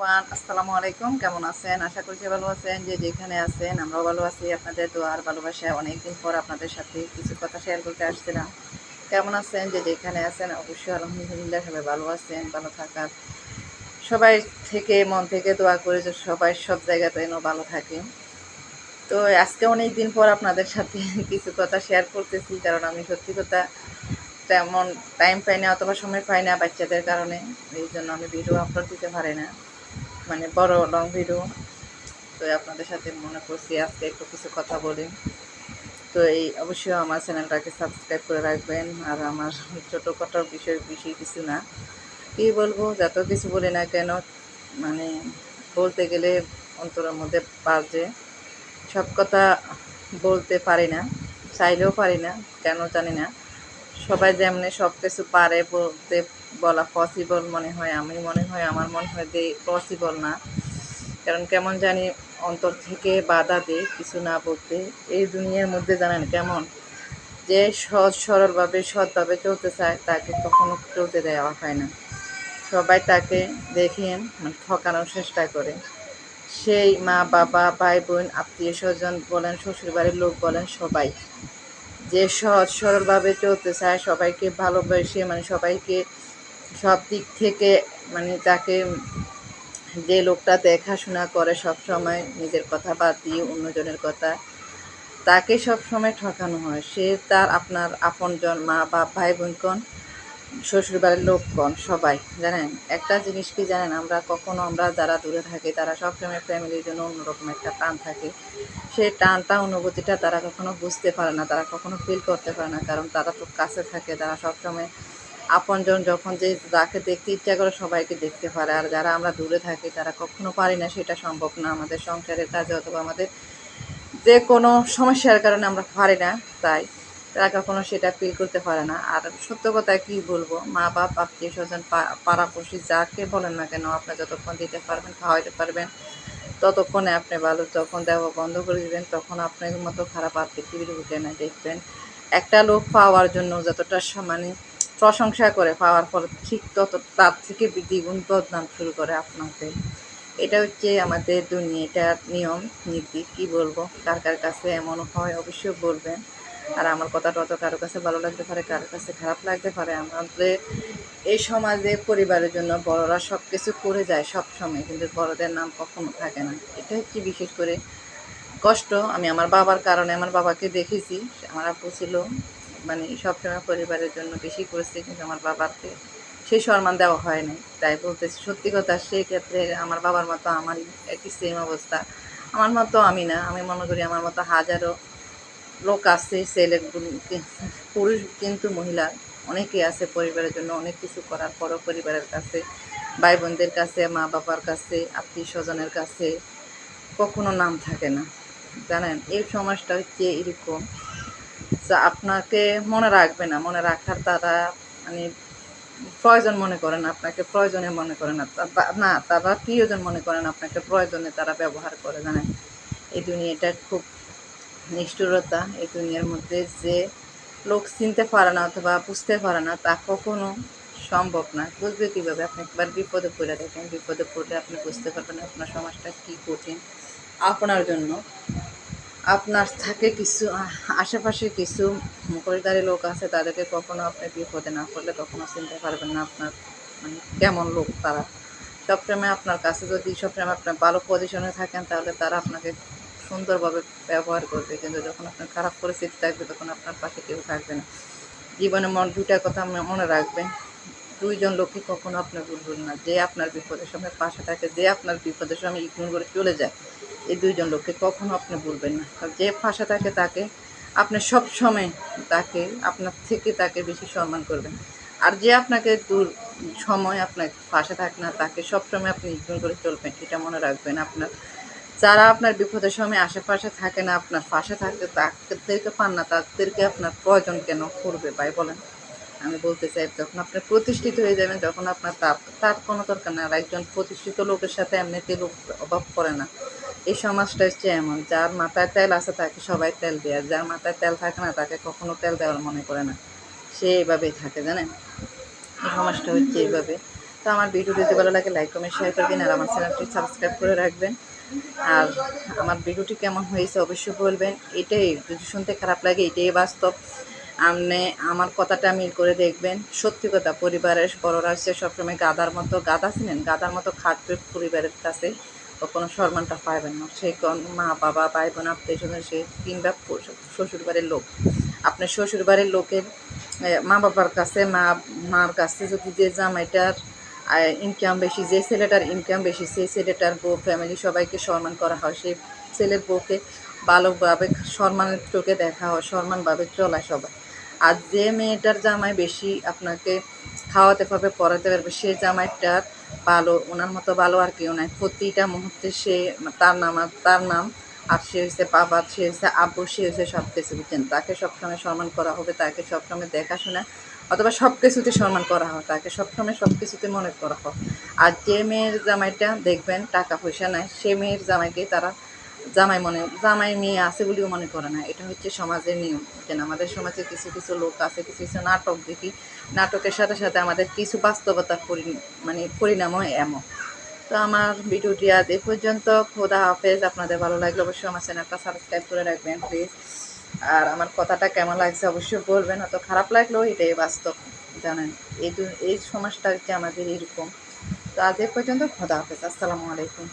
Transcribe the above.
Everyone আসসালামু আলাইকুম কেমন আছেন? আশা করছি ভালো আছেন, যে যেখানে আছেন, আমরাও ভালো আছি। আপনাদের দোয়ার ভালোবাসায় অনেকদিন পর আপনাদের সাথে কিছু কথা শেয়ার করতে আসছিলাম। কেমন আছেন? যে যেখানে আছেন, অবশ্যই আলহামদুলিল্লাহ সবাই ভালো আছেন, ভালো থাকার। সবাই থেকে মন থেকে দোয়া করে যে সবাই সব জায়গাতে যেন ভালো থাকে। তো আজকে অনেক দিন পর আপনাদের সাথে কিছু কথা শেয়ার করতেছি, কারণ আমি সত্যি কথা তেমন টাইম পাই না, অথবা সময় পাই না বাচ্চাদের কারণে। এই জন্য আমি ভিডিও আপলোড দিতে পারি না। মানে বড় লং ভিডিও তো আপনাদের সাথে মনে করছি আজকে একটু কিছু কথা বলি। তো এই অবশ্যই আমার চ্যানেলটাকে সাবস্ক্রাইব করে রাখবেন। আর আমার ছোটোখাটো বিষয় বেশি কিছু না। কী বলব, যত কিছু বলি না কেন মানে বলতে গেলে অন্তরের মধ্যে বাজে। সব কথা বলতে পারি না, চাইলেও পারি না, কেন জানি না। সবাই যেমনি সব কিছু পারে বলতে বলা পসিবল মনে হয়, আমি মনে হয়, আমার মনে হয় যে পসিবল না। কারণ কেমন জানি অন্তর থেকে বাধা দেয় কিছু না বলতে। এই দুনিয়ার মধ্যে জানেন কেমন? যে সহজ সরলভাবে, সৎভাবে চলতে চায়, তাকে কখনো চলতে দেওয়া হয় না। সবাই তাকে দেখেন মানে ঠকানোর চেষ্টা করে। সেই মা বাবা ভাই বোন আত্মীয় স্বজন বলেন, শ্বশুরবাড়ির লোক বলেন, সবাই। যে সহজ সরলভাবে চলতে চায় সবাইকে ভালোবেসে মানে সবাইকে সব দিক থেকে মানে তাকে যে লোকটা দেখাশোনা করে সব সময় নিজের কথা বাদ দিয়ে অন্যজনের কথা, তাকে সব সময় ঠকানো হয়। সে তার আপনার আপনজন মা বাপ ভাই বোন কন শ্বশুরবাড়ির লোকগণ, সবাই, জানেন? একটা জিনিস কি জানেন? আমরা কখনো আমরা যারা দূরে থাকি, তারা সবসময় ফ্যামিলির জন্য অন্যরকম একটা টান থাকে। সেই টানটা, অনুভূতিটা তারা কখনো বুঝতে পারে না, তারা কখনো ফিল করতে পারে না, কারণ তারা তো কাছে থাকে, তারা সবসময় আপনজন যখন যে যাকে দেখতে ইচ্ছা করে সবাইকে দেখতে পারে। আর যারা আমরা দূরে থাকি, তারা কখনো পারি না, সেটা সম্ভব না। আমাদের সংসারের কাজে অথবা আমাদের যে কোনো সমস্যার কারণে আমরা পারি না, তাই তারা কখনো সেটা ফিল করতে পারে না। আর সত্য কথা কি বলব? মা বাপ, আত্মীয় স্বজন পাড়াপড়শি যাকে বলেন না কেন, আপনি যতক্ষণ দিতে পারবেন, খাওয়াইতে পারবেন, ততক্ষণে আপনি ভালো যখন দেওয়া বন্ধ করে দিবেন, তখন আপনার মতো খারাপ আর পৃথিবীর উঠে না দেখবেন। একটা লোক পাওয়ার জন্য যতটা মানে প্রশংসা করে, পাওয়ার পর ঠিক তত, তার থেকে দ্বিগুণ বদনাম শুরু করে আপনাকে। এটা হচ্ছে আমাদের দুনিয়াটার নিয়ম, নীতি, কি বলব? কার কার কাছে এমন হয় অবশ্যই বলবেন। আর আমার কথাটা অত কারও কাছে ভালো লাগতে পারে, কারও কাছে খারাপ লাগতে পারে। আমাদের এই সমাজে পরিবারের জন্য বড়রা সব কিছু করে যায় সব সময় কিন্তু বড়দের নাম কখনো থাকে না। এটা হচ্ছে বিশেষ করে কষ্ট? আমি আমার বাবার কারণে আমার বাবাকে দেখেছি, আমার আপু ছিল মানে সবসময় পরিবারের জন্য বেশি করেছে, কিন্তু আমার বাবাকে সেই সম্মান দেওয়া হয় নাই। তাই বলতেছি, সত্যি কথা সেই ক্ষেত্রে আমার বাবার মতো আমারই একই সেম অবস্থা। আমার মতো আমি না, আমি মনে করি আমার মতো হাজারো লোক আছে, ছেলে পুরুষ কিন্তু মহিলা অনেকে আছে পরিবারের জন্য, অনেক কিছু করার পরও পরিবারের কাছে ভাই বোনদের কাছে, মা বাবার কাছে আত্মীয় স্বজনের কাছে কখনো নাম থাকে না। জানেন, এই সমাজটা হচ্ছে এরকম। যা আপনাকে মনে রাখবে না, মনে রাখার তারা মানে প্রয়োজন মনে করেন আপনাকে প্রয়োজনে মনে করে না। না, তারা প্রিয়জন মনে করেন আপনাকে প্রয়োজনে তারা ব্যবহার করে, জানেন। এই দুনিয়াটা খুব নিষ্ঠুরতা এই দুনিয়ার মধ্যে যে লোক চিনতে পারে না অথবা বুঝতে পারে না, তা কখনো সম্ভব না। বুঝবে কীভাবে? আপনি একবার বিপদে পড়ে দেখেন। বিপদে পড়লে আপনি বুঝতে পারবেন আপনার সমাজটা কী কঠিন। আপনার জন্য। আপনার থাকে কিছু, আশেপাশে কিছু মুখোশধারী লোক আছে, তাদেরকে কখনো আপনি বিপদে না পড়লে কখনো চিনতে পারবেন না আপনার মানে কেমন লোক তারা। সবসময় আপনার কাছে যদি, সবসময় আপনার ভালো পজিশনে থাকেন, তাহলে তারা আপনাকে সুন্দরভাবে ব্যবহার করবে। কিন্তু যখন আপনার খারাপ পরিস্থিতি থাকবে, তখন আপনার পাশে কেউ থাকবে না। জীবনে মন দুটা কথা মনে- রাখবেন। দুইজন লোককে কখনো আপনি ভুলবেন না। যে আপনার বিপদের সময় পাশে থাকে, যে আপনার বিপদের সময় ইগনোর করে চলে যায়, এই দুইজন লোককে কখনো আপনি ভুলবেন না। আর যে পাশে থাকে, তাকে আপনি সব সময় তাকে, আপনার থেকে তাকে বেশি সম্মান করবেন। আর যে আপনাকে দূর সময় আপনার পাশে থাকে না, তাকে সবসময় আপনি ইগনোর করে চলবেন। এটা মনে রাখবেন। আপনার যারা আপনার বিপদের সময় আশেপাশে থাকে না, আপনার পাশে থাকে তাদেরকে পান না, তাদেরকে আপনার প্রয়োজন কেন করবে ভাই বলেন? আমি বলতে চাই, যখন আপনি প্রতিষ্ঠিত হয়ে যাবেন, যখন আপনার তার তার কোনো দরকার না আর একজন প্রতিষ্ঠিত লোকের সাথে এমনিতে লোক অভাব করে না। এই সমাজটা হচ্ছে এমন, যার মাথায় তেল আছে তাকে সবাই তেল দেয় যার মাথায় তেল থাকে না, তাকে কখনো তেল দেওয়ার মনে করে না। সে এইভাবেই থাকে, জানেন? এই সমাজটা হচ্ছে এইভাবে। তো আমার ভিডিও যদি ভালো লাগে লাইক কমেন্ট শেয়ার করবেন, আর আমার চ্যানেলটি সাবস্ক্রাইব করে রাখবেন। আর আমার ভিডিওটি কেমন হয়েছে অবশ্যই বলবেন। এটাই, যদি শুনতে খারাপ লাগে, এটাই বাস্তব। আপনি আমার কথাটা মিল করে দেখবেন। সত্যি কথা, পরিবারের বড়রা হচ্ছে সবসময় গাদার মতো গাদা ছিলেন? গাদার মতো খাটবে পরিবারের কাছে কখনো সম্মানটা পাবেন না। সেই মা, বাবা ভাই বোন আত্মীয় সে কিংবা শ্বশুর বাড়ির লোক। আপনার শ্বশুরবাড়ির লোকের মা বাবার কাছে, মা, মার কাছে যদি যে জামাইটার ইনকাম বেশি, যে ছেলেটার ইনকাম বেশি, সেই ছেলেটার বউ ফ্যামিলি সবাইকে সম্মান করা হয়। সেই ছেলের বউকে ভালোভাবে সম্মানের চোখে দেখা হয়, সম্মানভাবে চলায় সবাই। আর যে মেয়েটার জামাই বেশি আপনাকে খাওয়াতে পারবে, পড়াতে পারবে, সে জামাইটার ভালো, ওনার মতো ভালো আর কেউ নাই। প্রতিটা মুহূর্তে সে তার নাম আর তার নাম, আর সে হচ্ছে বাবা, সে হচ্ছে আব্বু, সে হচ্ছে সব কিছু বুঝছেন? তাকে সবসময় সম্মান করা হবে, তাকে সবসময় দেখাশোনা অথবা সব কিছুতে সম্মান করা হয়, তাকে সবসময় সব কিছুতে মনে করা হয়। আর যে মেয়ের জামাইটা দেখবেন, টাকা পয়সা নাই, সে মেয়ের জামাইকে তারা জামাই মনে, জামাই মেয়ে আছে বলেও মনে করে না। এটা হচ্ছে সমাজের নিয়ম। যেন আমাদের সমাজে কিছু কিছু লোক আছে, কিছু কিছু নাটক দেখি। নাটকের সাথে সাথে আমাদের কিছু বাস্তবতার পরি মানে পরিণামও এমন। তো আমার ভিডিওটি আজ এ পর্যন্ত। খোদা হাফেজ। আপনাদের ভালো লাগলে অবশ্যই আমার চ্যানেলটা সাবস্ক্রাইব করে রাখবেন, প্লিজ। আর আমার কথাটা কেমন লাগছে অবশ্যই বলবেন অত খারাপ লাগলেও এটাই বাস্তব, জানেন। এই এই সমাজটা হচ্ছে আমাদের এরকম। তো আজ পর্যন্ত খোদা হাফেজ, আসসালামু আলাইকুম।